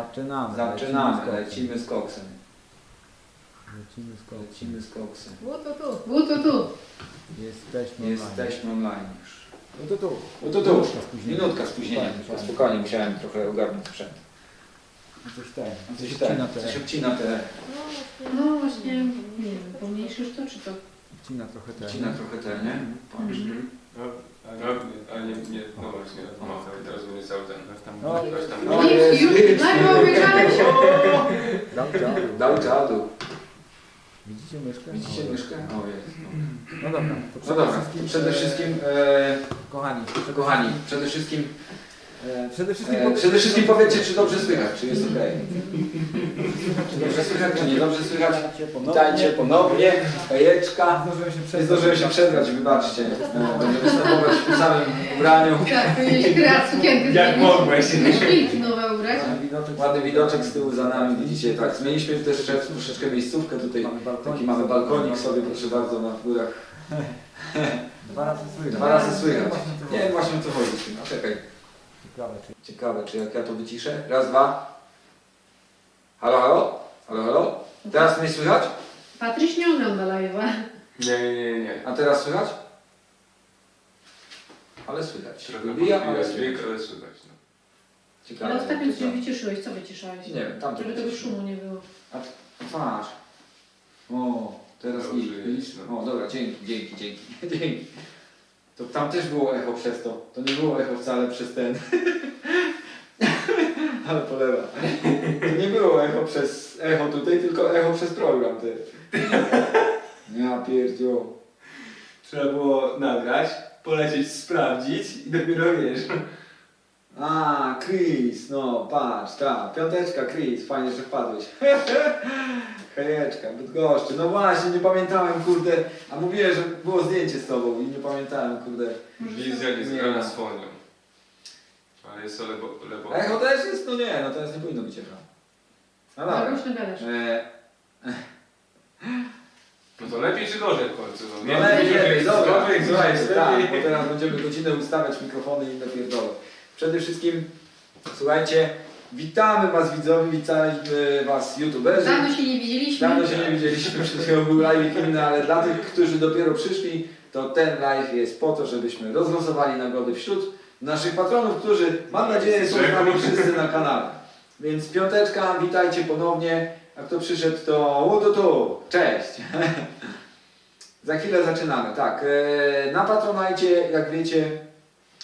Zaczynamy. Zaczynamy, z koksem. lecimy z koksem. Lecimy z koksem. Lecimy z koksem. Bu tu tu, bu tu. Jesteśmy online. Jesteśmy online już. No to tu. No to tu, Minutka spóźnienia. minutka spóźnienia. Spokojnie, musiałem trochę ogarnąć sprzęt. No Coś ten. Coś, te. coś obcina te, No właśnie, nie wiem, pomniejszysz to czy to? Wcina trochę te. obcina trochę te, nie? Patrz. Mhm. No, a, nie, nie, no właśnie, no, teraz będzie cały ten. No. Weź tam. No, Już, nagle obejrzałeś. Dał dziadu. Dał dziadu. Widzicie myszkę? Widzicie myszkę? O jest. No dobra. To No przede dobra, wszystkim, przede e, wszystkim, e, Kochani. kochani, przede wszystkim, E, przede wszystkim, e, przede wszystkim powiedzcie, czy dobrze słychać, czy jest ok. Czy dobrze słychać, czy nie dobrze słychać. Witajcie ponownie, się Nie zdążyłem się przedrać, wybaczcie. E, Będę występować w tym samym ubraniu. Tak, sukienkę Jak mogłeś? Szpilki nowe ubrać. Widoczek. Ładny widoczek z tyłu za nami, widzicie, tak. Zmieniliśmy też troszeczkę- miejscówkę tutaj. Mamy balkonik. Taki mamy balkonik sobie, proszę bardzo, na górach. Dwa razy słychać. Dwa razy słychać. Nie wiem właśnie o co chodzi z tym. A czekaj, Ciekawe, czy ciekawe, czy jak ja to wyciszę? Raz, dwa. Halo, halo? Halo, halo? Teraz mnie słychać? Patryś nie ogląda live'a. Nie, nie, nie, nie. A teraz słychać? Ale słychać. Trochę Wybija, ale słychać. dźwięk, ale słychać. No. Ciekawe. Ale ostatnio się ciekawe. wycieszyłeś, co wyciszałeś? Nie wiem, tam to Żeby tego wyciszyłem. szumu nie było. Twarz. O, teraz Dobrze jest, widzisz? no. O, dobra, dzięki, dzięki, dzięki, dzięki. To tam też było echo przez to. To nie było echo wcale przez ten. Ale polewa. To nie było echo przez echo tutaj, tylko echo przez program, ty. Ja pierdziu. Trzeba było nagrać, polecieć, sprawdzić i dopiero wiesz. A, Chris, no patrz, ta, piąteczka Chris, fajnie, że wpadłeś. Hejeczka, Bydgoszczy, no właśnie, nie pamiętałem, kurde, a mówiłem, że było zdjęcie z tobą i nie pamiętałem, kurde. Wizja nie Nie. zgrana z fonią. Ale jest to lewo... lewo. Echo też jest? No nie, no teraz nie powinno być echo. No dobra. głośno gadasz. E, No to lepiej czy gorzej w końcu? No, no lepiej, lepiej, dobra, Gorzej, słuchaj, gorzej, tak, bo teraz będziemy godzinę ustawiać mikrofony i inne pierdoły. Przede wszystkim, słuchajcie, witamy was widzowie, witamy was youtuberzy. Dawno się nie widzieliśmy. Dawno się nie widzieliśmy, przed chwilą był live inny, ale dla tych, którzy dopiero przyszli, to ten live jest po to, żebyśmy rozlosowali nagrody wśród naszych patronów, którzy mam nadzieję są z nami wszyscy na kanale. Więc piąteczka, witajcie ponownie. A kto przyszedł to łudu tu, cześć. Za chwilę zaczynamy. Tak, e, na Patronajcie, jak wiecie,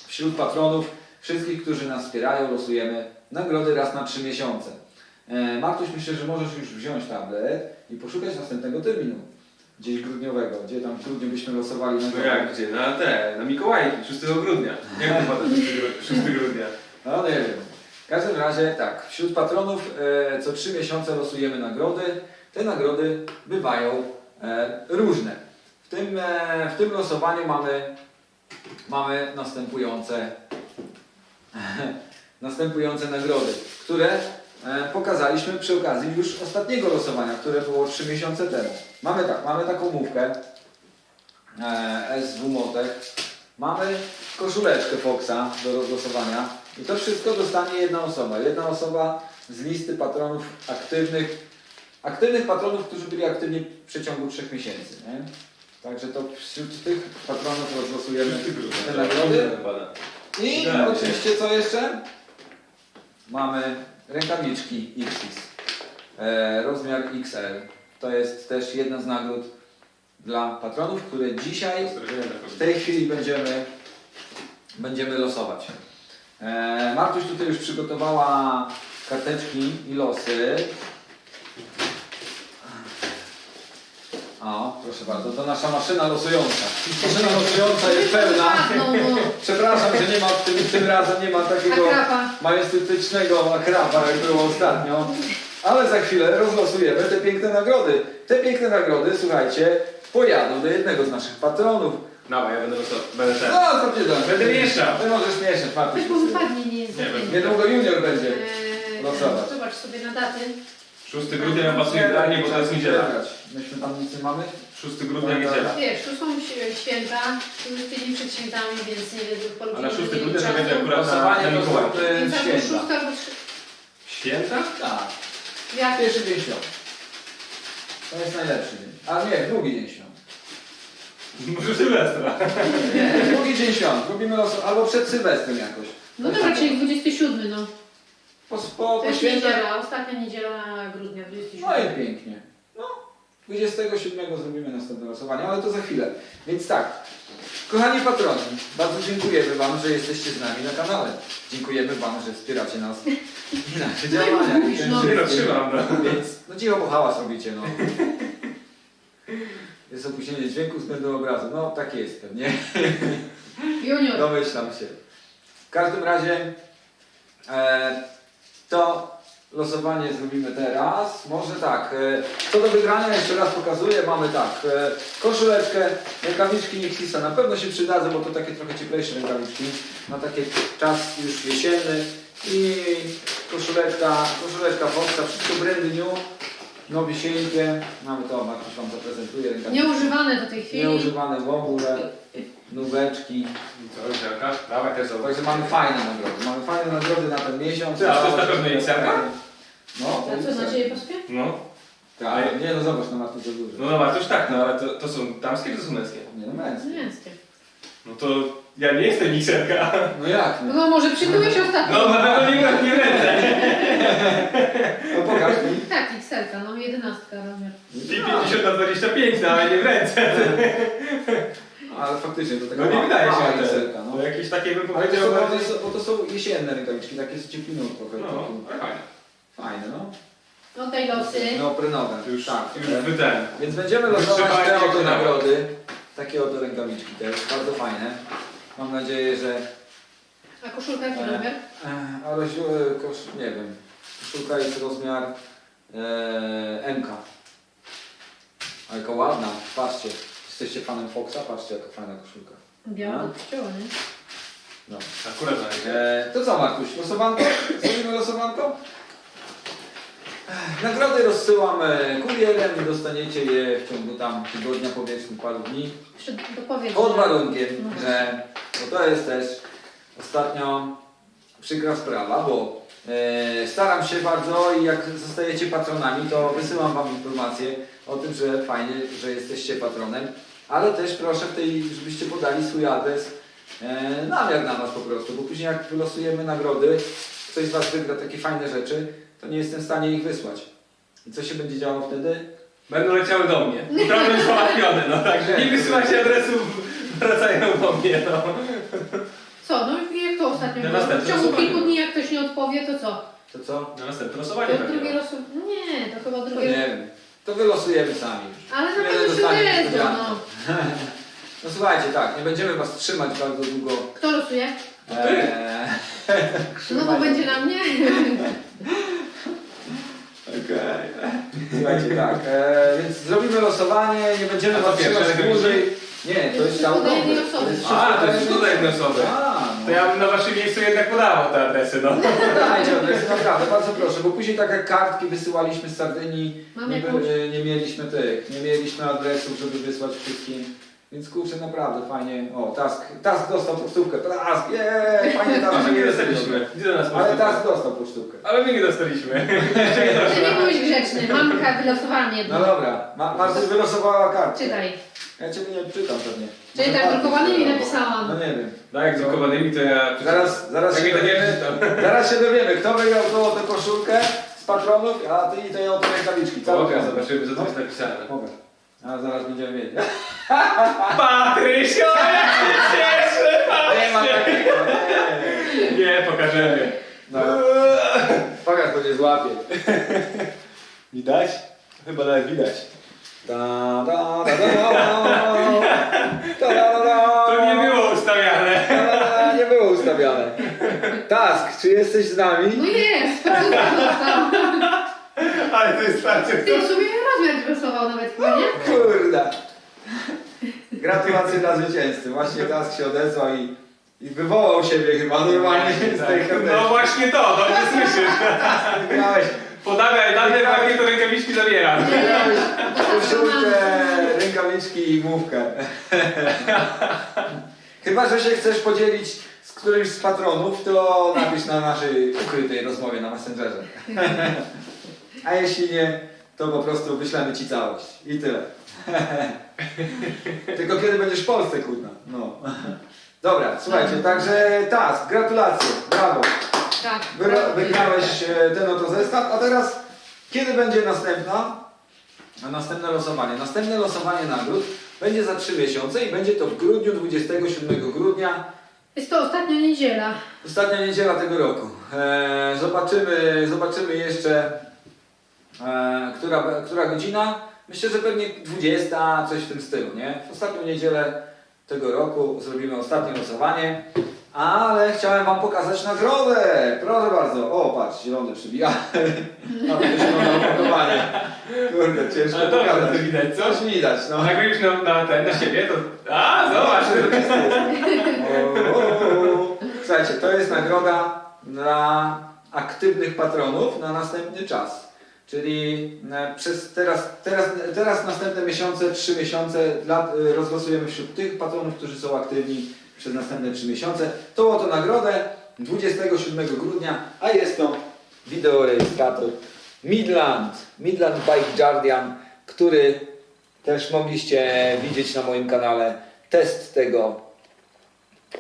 wśród patronów, wszystkich, którzy nas wspierają, losujemy nagrody raz na trzy miesiące. E, Martuś, myślę, że możesz już wziąć tablet i poszukać następnego terminu. Gdzieś grudniowego, gdzie tam w grudniu byśmy losowali No nagrody. jak gdzie? Na te, na Mikołajki, 6 grudnia. Jak to pada 6, gru- 6 grudnia? No nie wiem. W każdym razie tak, wśród patronów e, co trzy miesiące losujemy nagrody. Te nagrody bywają e, różne. W tym, e, w tym losowaniu mamy, mamy następujące, następujące nagrody, które e, pokazaliśmy przy okazji już ostatniego losowania, które było trzy miesiące temu. Mamy tak, mamy taką mówkę e, SW Motek. Mamy koszuleczkę Foxa do rozlosowania i to wszystko dostanie jedna osoba. Jedna osoba z listy patronów aktywnych, aktywnych patronów, którzy byli aktywni w przeciągu trzech miesięcy. Nie? Także to wśród tych patronów rozlosujemy 6 grudnia. te nagrody. pada. I oczywiście co jeszcze? Mamy rękawiczki XS. E, rozmiar XL. To jest też jedna z nagród dla patronów, które dzisiaj w tej chwili będziemy, będziemy losować. E, Martuś tutaj już przygotowała karteczki i losy. O, proszę bardzo, to nasza maszyna losująca. Maszyna losująca jest pełna. No. Przepraszam, że nie ma tym, tym razem nie ma takiego Akrapa. majestetycznego akrapa, jak było ostatnio. Ale za chwilę rozlosujemy te piękne nagrody. Te piękne nagrody, słuchajcie, pojadą do jednego z naszych patronów. Dawaj, ja będę losował. Będę ten. No, co ty tam? Będę mieszał. Ty możesz mieszać, Martuś. Weź, bo wypadnie, nie jest Nie wiem. zamknięty. Niedługo junior będzie. Eee, losować. Zobacz sobie na daty. 6 grudnia nam pasuje idealnie, bo to jest niedziela. Myśmy tam nic nie mamy? 6 grudnia niedziela. Wiesz, tu są ś- święta, tu jest tydzień przed świętami, więc nie wiem, po A na 6 ludzie nie mieli grudnia to będzie akurat na, na to Mikołaj. są, Więc albo święta. szósta, albo trze- Święta? Tak. Jak? Pierwszy dzień świąt. To jest najlepszy dzień. A nie, drugi dzień świąt. Może Sylwestra. Nie, drugi dzień świąt. Robimy los, albo przed Sylwestrem jakoś. No dobra, czyli 27, no. Po, po, To po jest świętach. niedziela, ostatnia niedziela grudnia, 27. No i pięknie. No, 27 zrobimy następne losowanie, ale to za chwilę. Więc tak, kochani patroni, bardzo dziękujemy Wam, że jesteście z nami na kanale. Dziękujemy Wam, że wspieracie nas i nasze No i działania. mówisz, I ten no. Nie no, trzymam, no. Więc, no cicho, bo hałas robicie, no. Jest opóźnienie dźwięku względem obrazu. No, tak jest pewnie. Junior. Domyślam się. W każdym razie e, to losowanie zrobimy teraz. Może tak. E, co do wygrania jeszcze raz pokazuję. Mamy tak. E, koszuleczkę, rękawiczki Nixisa na pewno się przydadzą, bo to takie trochę cieplejsze rękawiczki. Na taki czas już jesienny. I koszuleczka, koszuleczka Foxa, wszystko brandy new. Nowisieńkie. Mamy to, Markuś Wam zaprezentuje. rękawiczki. Nieużywane do tej chwili. Nieużywane w ogóle. Nóweczki. Co? Dawaj też zobacz. Także mamy fajne nagrody. Mamy fajne nagrody na ten miesiąc. Ty, a to jest na pewno Excel-ka? No, to A co, na Ciebie pasuje? No. Tak, nie no zobacz, no ma tu za dużo. No dobra, to już tak, no ale to, to są damskie czy to są męskie? Nie no męskie. Męskie. No to ja nie jestem mikserka. No jak? No, No może przytyłeś ostatnio. No na pewno nie, nie ręce. no pokaż mi. Tak, no 11 rozmiar. I 50 na 25, no ale nie w ręce. Ale faktycznie to taka No nie wydaje się mała no. No jakieś takie bym Ale to powiedział są, bardziej... to, są, bo to są jesienne rękawiczki, takie z ciepliną trochę. No, taką- ale fajne. Fajne, no. No tej losy. Neoprenowe. Już, tak. już ten. Więc będziemy losować trzeba te oto nagrody. nagrody. Takie oto rękawiczki też, bardzo fajne. Mam nadzieję, że A koszulka jaki E. rozmiar? E, Ale kosz, nie wiem. Koszulka jest rozmiar e, MK. Ale jaka ładna, patrzcie. Jesteście fanem Foxa? Patrzcie jaka fajna koszulka. Biała A? kościoła, nie? No. Akurat na. E, to co Markuś, losowanko? Zrobimy losowanko? Ech, Nagrody rozsyłam e, kurierem i dostaniecie je w ciągu tam tygodnia, powiedzmy paru dni. Jeszcze dopowiedz. Pod warunkiem, No. że bo to jest też ostatnio przykra sprawa, bo staram się bardzo i jak zostajecie patronami, to wysyłam Wam informacje o tym, że fajnie, że jesteście patronem, ale też proszę w tej, żebyście podali swój adres, e, namiar na Was po prostu, bo później jak wylosujemy nagrody, ktoś z Was wygra takie fajne rzeczy, to nie jestem w stanie ich wysłać. I co się będzie działo wtedy? Będą leciały do mnie. Problem załatwiony, no także nie wysyłajcie adresów, wracają do mnie, no. Co, no i jak to ostatnio Na było? następne W ciągu losowanie. kilku dni jak ktoś nie odpowie, to co? To co? Na następne To losowanie drugie pewnie. losu... Nie, to chyba To nie drugie... wiem. To wylosujemy sami. Ale na pewno się dostanie niespodzianki. no. No słuchajcie, tak, nie będziemy Was trzymać bardzo długo. Kto losuje? Eee, No bo będzie na mnie. Okej. Słuchajcie, tak, eee, więc zrobimy losowanie, nie będziemy A Was trzymać dłużej. Nie, to jest Tylko do jednej osoby. A, to jest tutaj jednej osoby. A, To ja bym na waszym miejscu jednak podawał te adresy, no. Dajcie adresy, naprawdę, bardzo proszę, bo później tak jak kartki wysyłaliśmy z Sardynii, Mam nie, jakąś... by- nie mieliśmy tych, nie mieliśmy adresów, żeby wysłać wszystkim. Więc kurczę, naprawdę fajnie. O, Task, Task dostał pocztówkę. Task, jeee, fajnie Task. my nie dostaliśmy. Gdzie do nas Ale? Task dostał pocztówkę. Ale my nie dostaliśmy. Ty nie byłeś grzeczny. Mamka wylosowała No jedno. dobra, Ma wylosowała kartę. Czytaj. Ja Ciebie nie czytam pewnie. Czyli tak drukowanymi napisałam. No nie wiem. No jak drukowanymi to ja... Zaraz, zaraz, Jak się mnie to dowiemy, zaraz się dowiemy, kto wygrał tą, tę koszulkę z patronów, a Ty i te oto rękawiczki. Co Dobra, zobaczymy co tu jest napisane. Mogę. A zaraz będziemy mieli. Patrysio, jak się cieszę! Nie ma takiego, nie. Nie, pokażemy. No. Pokaż, bo nie złapie. Widać? Chyba nawet widać. Da, da, da, da, da. Da, da, da, da. To nie było ustawiane. Da, da, da, Nie było ustawiane. Task, czy jesteś z nami? No jest. Ale to jest starcie. Ty w sumie rozmiar wylosował nawet chyba, nie? Kurde. Gratulacje dla zwycięzcy. Właśnie Task się odezwał i, i wywołał siebie chyba normalnie z tej No karteczki. właśnie to, dobrze słyszysz. Miałeś, Podawaj dane, jakie to rękawiczki zabieram. miałeś Dostał koszulkę, rękawiczki i główkę. Chyba, że się chcesz podzielić z z którymś z patronów, to napisz na naszej ukrytej rozmowie na Messengerze. A jeśli nie, to po prostu wyślemy Ci całość. I tyle. Tylko kiedy będziesz w Polsce, kurna. No. Dobra, słuchajcie, także task, gratulacje, brawo. Tak. Wyra- Wygrałeś e, ten oto zestaw, a teraz kiedy będzie następna? A Następne losowanie. Następne losowanie nagród będzie za 3 miesiące i będzie to w grudniu, 27 grudnia, Jest to ostatnia niedziela. ostatnia niedziela tego roku. E, zobaczymy, zobaczymy jeszcze, e, która, która godzina. Myślę, że pewnie 20, coś w tym stylu, nie? W ostatnią niedzielę tego roku zrobimy ostatnie losowanie. Ale chciałem Wam pokazać nagrodę. Proszę bardzo. O, patrz, zielony przybija. To zielone opakowanie. Kurde, ciężko Ale dobrze, pokazać. to widać, co? Coś widać, no. No jak już na, na, ten, na siebie, to... A, zobacz! O, o, o. Słuchajcie, to jest nagroda dla aktywnych patronów na następny czas. Czyli e, przez teraz, teraz, teraz następne miesiące, trzy miesiące dla, e, rozlosujemy wśród tych patronów, którzy są aktywni przez następne trzy miesiące. Tą oto nagrodę 27 grudnia, a jest to wideorejestrator Midland, Midland Bike Guardian, który też mogliście widzieć na moim kanale. Test tego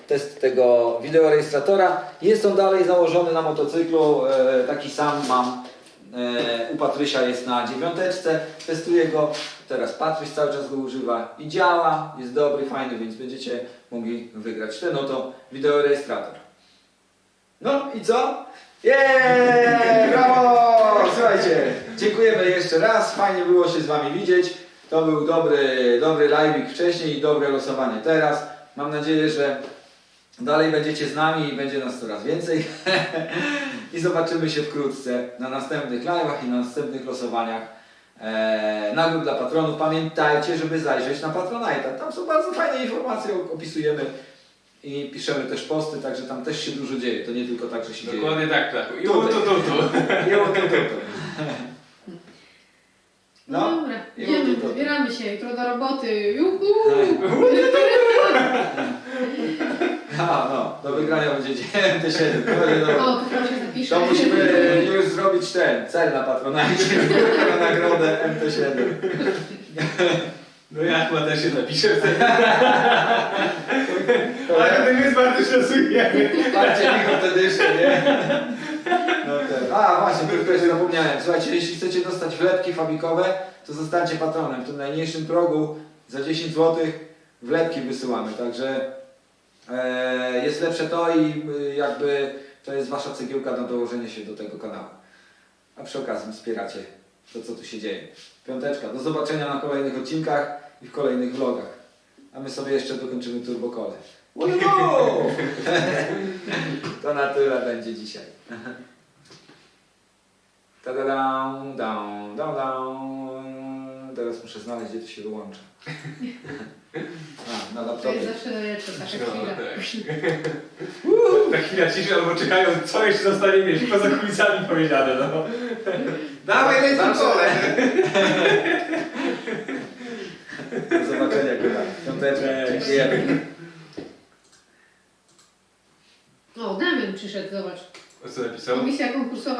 test tego wideorejestratora. Jest on dalej założony na motocyklu, e, taki sam mam. E, u Patrysia jest na dziewiąteczce, testuję go. Teraz Patryś cały czas go używa i działa, jest dobry, fajny, więc będziecie mogli wygrać ten oto wideorejestrator. No i co? Jeee! Brawo! Słuchajcie, dziękujemy jeszcze raz, fajnie było się z Wami widzieć. To był dobry, dobry live'ik wcześniej i dobre losowanie teraz. Mam nadzieję, że Dalej będziecie z nami i będzie nas coraz więcej. I zobaczymy się wkrótce na następnych live'ach i na następnych losowaniach e, nagród dla patronów. Pamiętajcie, żeby zajrzeć na Patronite'a. Tam są bardzo fajne informacje, opisujemy i piszemy też posty, także tam też się dużo dzieje. To nie tylko tak, że się dzieje. Dokładnie tak, tak. I tu, tu, tu. O, to, to, to. No, No. dobra, I idziemy, to- to- zbieramy się jutro do roboty. Juhu! A, no, do wygrania będzie T7. To będzie dobre. O, to się musimy już zrobić ten cel na Patronite na nagrodę MT7. No ja chyba też się napiszę wtedy. Ale to jest bardzo losujemy. Parcie Michał Edition, nie? No ten. A właśnie, tylko jeszcze zapomniałem. Słuchajcie, jeśli chcecie dostać wlepki fabikowe, to zostańcie patronem. W tym najmniejszym progu za 10 zł wlepki wysyłamy, także e, jest lepsze to i y, jakby to jest wasza cegiełka na dołożenie się do tego kanału. A przy okazji wspieracie to, co tu się dzieje. Piąteczka. Do zobaczenia na kolejnych odcinkach i w kolejnych vlogach. A my sobie jeszcze dokończymy turbokole. To na tyle będzie dzisiaj. Tadadam, dam, dam, dam. Teraz muszę znaleźć, gdzie to się wyłącza. A, na To laptopie. jest zawsze najlepsza taka No, chwila. Ta chwila ciszy albo czekają, co jeszcze zostanie, wiesz, poza kulisami powiedziane, no. Dawaj, leci Zawsze- pole. Do zobaczenia, kochani. Piąteczka. Cześć. Dziękujemy. O, Damian przyszedł, zobacz. Co napisał? Komisja konkursowa